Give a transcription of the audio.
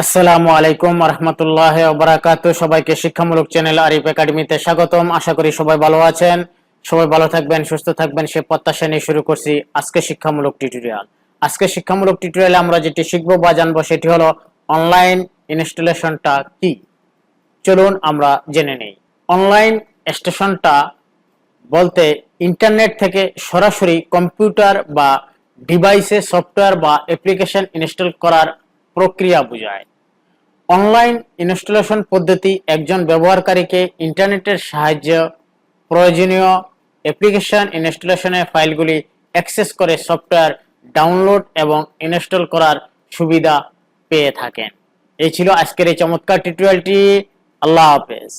আসসালামু আলাইকুম রহমতুল্লাহ বারাকাতু সবাইকে শিক্ষামূলক চ্যানেল আরিফ একাডেমিতে স্বাগতম। আশা করি সবাই ভালো আছেন। সবাই ভালো থাকবেন, সুস্থ থাকবেন, সে প্রত্যাশা নিয়ে শুরু করছি আজকে শিক্ষামূলক টিউটোরিয়াল। আজকে শিক্ষামূলক টিউটোরিয়ালে আমরা যেটি শিখব বা জানব সেটি হলো অনলাইন ইনস্টলেশনটা কি? চলুন আমরা জেনে নেই। অনলাইন স্টেশনটা বলতে ইন্টারনেট থেকে সরাসরি কম্পিউটার বা ডিভাইসে সফটওয়্যার বা অ্যাপ্লিকেশন ইনস্টল করার প্রক্রিয়া বোঝায়। অনলাইন ইনস্টলেশন পদ্ধতি একজন ব্যবহারকারীকে ইন্টারনেটের সাহায্যে প্রয়োজনীয় অ্যাপ্লিকেশন ইনস্টলেশনের ফাইলগুলি অ্যাক্সেস করে সফটওয়্যার ডাউনলোড এবং ইনস্টল করার সুবিধা পেয়ে থাকেন। এই ছিল আজকের এই চমৎকার টিউটোরিয়ালটি। আল্লাহ হাফেজ।